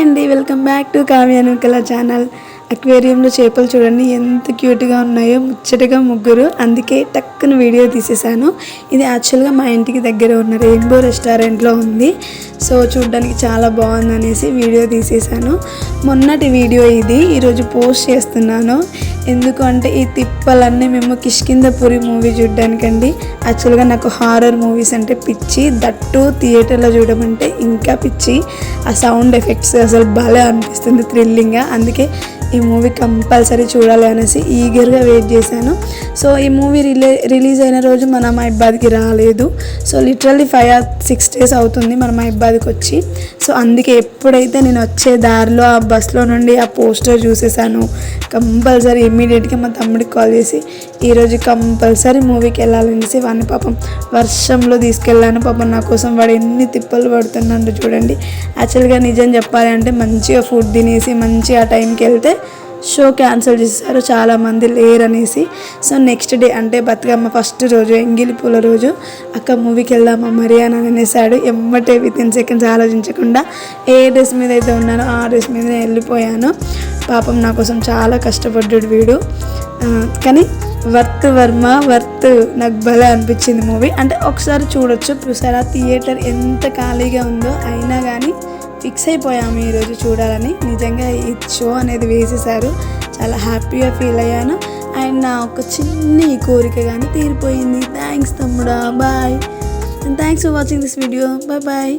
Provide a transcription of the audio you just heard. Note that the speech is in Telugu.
అండి వెల్కమ్ బ్యాక్ టు కావ్యాను కళ ఛానల్. అక్వేరియంలో చేపలు చూడండి ఎంత క్యూట్గా ఉన్నాయో ముచ్చటగా ముగ్గురు. అందుకే టక్కున వీడియో తీసేసాను ఇది యాక్చువల్గా మా ఇంటికి దగ్గర ఉన్న రెయిన్బో రెస్టారెంట్లో ఉంది. సో చూడడానికి చాలా బాగుంది అనేసి వీడియో తీసేసాను మొన్నటి వీడియో ఇది ఈరోజు పోస్ట్ చేస్తున్నాను. ఎందుకు అంటే ఈ తిప్పలన్నీ మేము కిష్కిందపురి మూవీ చూడడానికండి. యాక్చువల్గా నాకు హారర్ మూవీస్ అంటే పిచ్చి. దట్టు థియేటర్లో చూడమంటే ఇంకా పిచ్చి. ఆ సౌండ్ ఎఫెక్ట్స్ అసలు భలే అనిపిస్తుంది థ్రిల్లింగ్గా అందుకే ఈ మూవీ కంపల్సరీ చూడాలి అనేసి ఈగర్గా వెయిట్ చేశాను. సో ఈ మూవీ రిలే రిలీజ్ అయిన రోజు మన మహిబాద్కి రాలేదు. So literally five or six days అవుతుంది మన మహిబాద్కి వచ్చి సో అందుకే ఎప్పుడైతే నేను వచ్చే దారిలో ఆ బస్లో నుండి ఆ పోస్టర్ చూసేసాను కంపల్సరీ ఇమ్మీడియట్గా మా తమ్ముడికి కాల్ చేసి ఈరోజు కంపల్సరీ మూవీకి వెళ్ళాలనేసి వాడిని పాపం వర్షంలో తీసుకెళ్ళాను. పాపం నా కోసం వాడు ఎన్ని తిప్పలు పడుతున్నాడు చూడండి. యాక్చువల్గా నిజం చెప్పాలి అంటే మంచిగా ఫుడ్ తినేసి మంచిగా ఆ టైంకి వెళ్తే షో క్యాన్సిల్ చేశారు చాలామంది లేరనేసి. సో నెక్స్ట్ డే అంటే బతుకమ్మ ఫస్ట్ రోజు ఎంగిలి పూల రోజు అక్క మూవీకి వెళ్దామా మరి అని అనేసాడు. ఎమ్మటే విత్ ఇన్ సెకండ్స్ ఆలోచించకుండా ఏ డ్రెస్ మీద అయితే ఉన్నానో ఆ డ్రెస్ మీద వెళ్ళిపోయాను. పాపం నా కోసం చాలా కష్టపడ్డాడు వీడు. కానీ వర్త్ వర్మ వర్త్ నాకు భలే అనిపించింది మూవీ. అంటే ఒకసారి చూడొచ్చు చూసారా? థియేటర్ ఎంత ఖాళీగా ఉందో అయినా కానీ ఫిక్స్ అయిపోయాము ఈరోజు చూడాలని. నిజంగా ఈ షో అనేది వేసేసారు చాలా హ్యాపీగా ఫీల్ అయ్యాను. అండ్ నా ఒక చిన్ని కోరిక కానీ తీరిపోయింది. థ్యాంక్స్ తమ్ముడా. Bye and thanks for watching this video bye bye